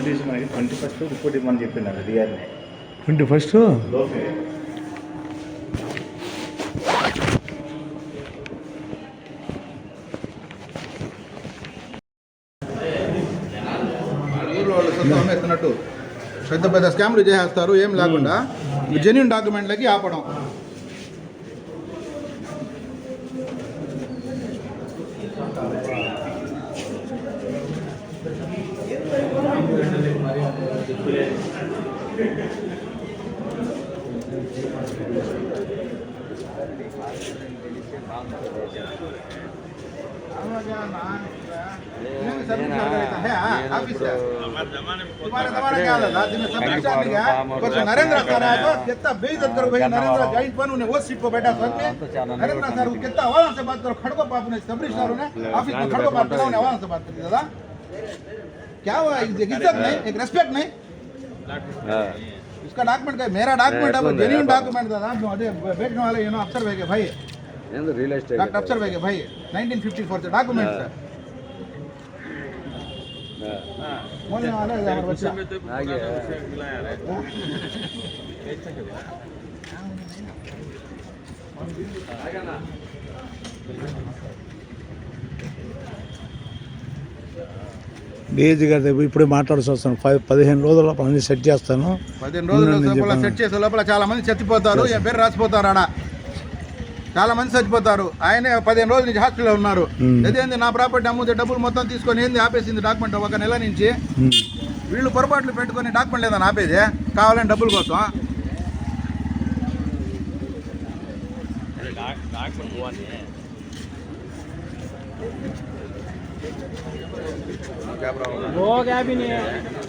Notice మనకి twenty first? డిఆర్ని twenty first ఎత్తున్నట్టు పెద్ద పెద్ద స్కామ్లు చేసేస్తారు ఏం లేకుండా. జెన్యున్ డాక్యుమెంట్లకి ఆపడం. नरेंद्र सर आया तो कितना बेइज्जत करो भाई नरेंद्र जॉइंट पर उन्हें वो सीट पर बैठा सर ने नरेंद्र सर को कितना आवाज से बात करो खड़को बाप ने सबरी सर ने ऑफिस में खड़को बात करो उन्हें आवाज से बात करी दादा क्या हुआ? इज़्ज़त नहीं एक रेस्पेक्ट नहीं। उसका डॉक्यूमेंट है। मेरा डॉक्यूमेंट है जेन्यून डॉक्यूमेंट था अरे बेचने वाले यू नो अफसर भाई भाई रियल एस्टेट डॉक्टर अफसर भाई भाई 1954 से डॉक्यूमेंट सर बोलने वाला है यार बच्चा। ना? డేజీ కదా ఇప్పుడే మాట్లాడాల్సి వస్తాను. పది పదిహేను రోజుల అన్ని సెట్ చేస్తాను. పదిహేను రోజుల లోపల. సెట్ చేసే లోపల చాలా మంది చచ్చిపోతారు. ఈ పేరు రాసిపోతారు ఆడ? చాలా మంది చచ్చిపోతారు. ఆయనే పదిహేను రోజుల నుంచి హాస్పిటల్లో ఉన్నారు. మ్మ్. అదేంది నా ప్రాపర్టీ అమ్ముతే డబ్బులు మొత్తం తీసుకొని ఏంది ఆపేసింది డాక్యుమెంట్ ఒక నెల నుంచి? ఉమ్. వీళ్ళు పొరపాట్లు పెట్టుకొని డాక్యుమెంట్ లేదని ఆపేది? కావాలని డబ్బుల కోసం? क्या प्रॉब्लम है वो क्या भी नहीं है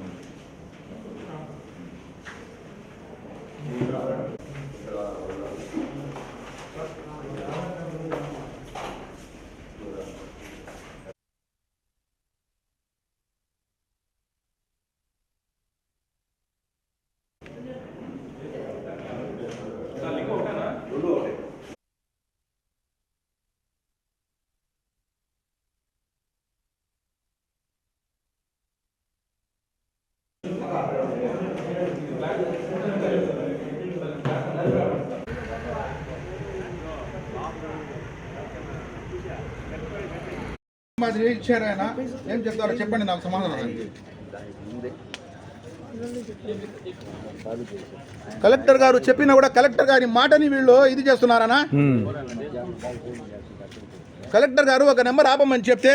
మాది ఇచ్చారు ఆయన ఏం చెప్తారో చెప్పండి నాకు సమాధానం కలెక్టర్ గారు చెప్పినా కూడా కలెక్టర్ గారి మాటని వీళ్ళు ఇది చేస్తున్నారనా. కలెక్టర్ గారు ఒక నెంబర్ ఆపమని చెప్తే.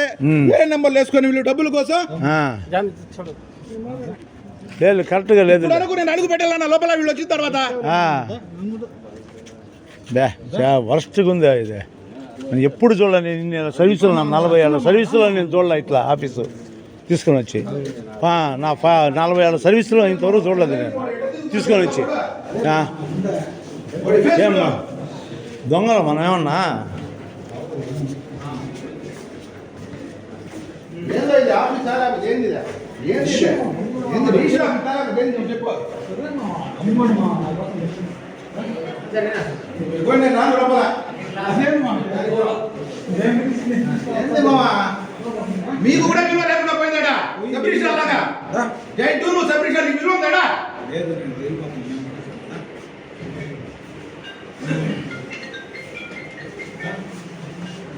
వేరే నెంబర్లు వేసుకొని వీళ్ళు డబ్బుల కోసం. లేదు కరెక్ట్గా లేదు నేను అడుగు పెట్టాలన్న లోపల వీళ్ళు వచ్చిన తర్వాత వరస్ట్గా ఉంది ఇది నేను ఎప్పుడు చూడలే నేను సర్వీసులో నా నలభై ఏళ్ళ సర్వీసులో నేను చూడలే ఇట్లా ఆఫీసు తీసుకొని వచ్చి. పా నా ఫా నలభై ఏళ్ళ సర్వీసులో ఇంతవరకు చూడలేదు నేను. తీసుకొని వచ్చి. ఆ. ఏమ్మా? దొంగలు మనం ఏమన్నా? చెప్పు. మీకు కూడా విలువ లేకుండా పోయిందట. సబ్రిషన్ అలాగా జై టూ నువ్వు సబ్రిషన్ విలువ ఉందడా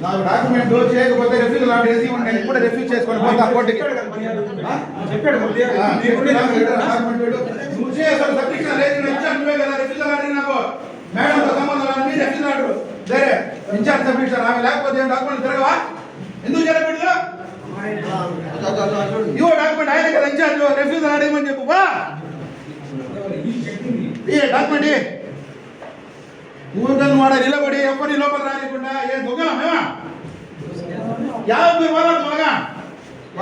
నాకు డాక్యుమెంట్ చేయకపోతే రెఫ్యూజ్ లాంటి ఏసీ నేను కూడా రెఫ్యూజ్ చేసుకొని పోతా కోర్టుకి. చెప్పాడు నువ్వు చేయాలి. సబ్రిషన్ లేదు ఆమె లేకపోతే ఏం డాక్యుమెంట్ తిరగవా ఎందుకు జరగబెట్టు ఇవో డాక్యుమెంట్ ఆయన కదా ఇన్ఛార్జ్ రిఫ్యూజ్ ఆడేయమని చెప్పు బా ఏ డాక్యుమెంట్ ఇయ్యి. ఊరికని వాడ నిలబడి ఎవరిని లోపల రానికుండా ఏ దొంగలా మేమా యాభై మీరు వాళ్ళ దొంగ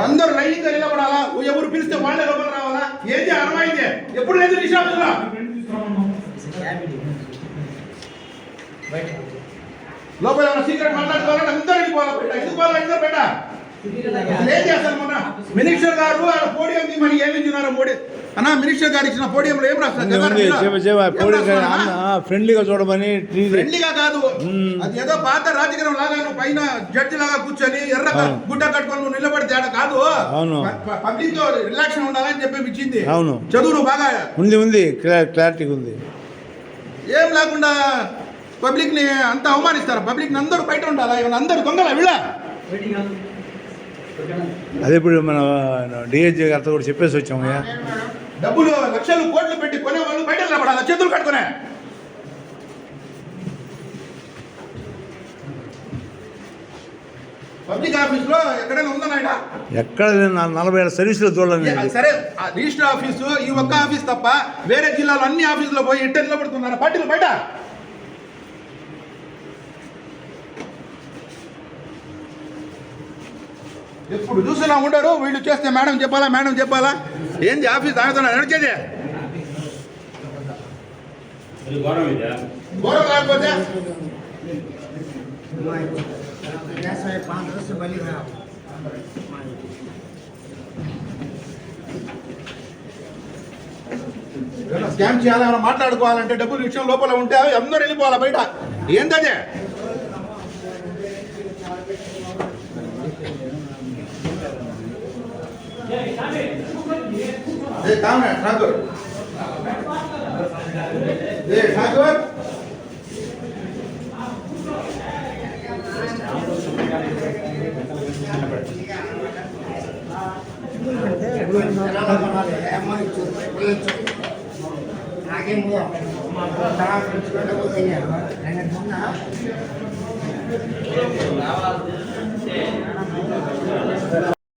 అందరూ లైన్గా నిలబడాలా ఎవరు పిలిస్తే వాళ్ళే లోపల రావాలా ఏంది అర్థమైంది ఎప్పుడు లేదు నిషాదులా లోపల ఏమైనా సీక్రెట్ మాట్లాడుకోవాలంటే వెళ్ళిపోవాలా బయట ఎందుకు అసలు ఏం చేస్తారు మొన్న మినిస్టర్ గారు పోడియం తీమని ఏమి ఇచ్చినారు మోడీ? అన్న మినిస్టర్ గారు ఇచ్చిన పోడియంలో ఏం రాస్తారు? ఫ్రెండ్లీగా చూడమని ఫ్రెండ్లీగా కాదు. అది ఏదో పాత రాజకీయం లాగా నువ్వు పైన జడ్జి లాగా కూర్చొని ఎర్ర. గుడ్డ కట్టుకొని నువ్వు నిలబడితే ఆడ కాదు. అవును. పబ్లిక్తో రిలాక్షన్ ఉండాలని చెప్పి ఇచ్చింది అవును. చదువు బాగా. ఉంది ఉంది. క్లా- క్లారిటీగా ఉంది. ఏం లేకుండా పబ్లిక్ని అంత అవమానిస్తారు. పబ్లిక్ని అందరూ బయట ఉండాలా? ఇవన్న అందరు దొంగల వీళ్ళ? అదే ఇప్పుడు మన డిహెచ్జీ గారితో కూడా చెప్పేసి వచ్చామయ్యా డబ్బులు లక్షలు కోట్లు పెట్టి కొనే వాళ్ళు బయట నిలబడాలా చేతులు కట్టుకునే పబ్లిక్ ఆఫీస్లో ఎక్కడైనా ఉందా నాయనా? ఎక్కడ నలభై ఏళ్ళ సర్వీసులో నేను. సరే రిజిస్టర్ ఆఫీసు ఈ ఒక్క ఆఫీస్ తప్ప వేరే జిల్లాలో అన్ని ఆఫీసులో పోయి ఇంటర్ నిలబడుతున్నారు? పార్టీలు బయట? ఎప్పుడు చూసినా ఉండరు వీళ్ళు చేస్తే మేడం చెప్పాలా మేడం చెప్పాలా? ఏంది ఆఫీస్ ఆగుతున్నా నడిచేది? ఘోరం కాకపోతే? ఏదైనా స్కామ్ చేయాలి మాట్లాడుకోవాలంటే డబ్బులు విషయం లోపల ఉంటే అందరూ వెళ్ళిపోవాలి బయట. ఏంటదే દે કામ ને ઠાકોર દે ઠાકોર आगे मुआ तारा कुछ को नहीं है रहने दो ना आवाज से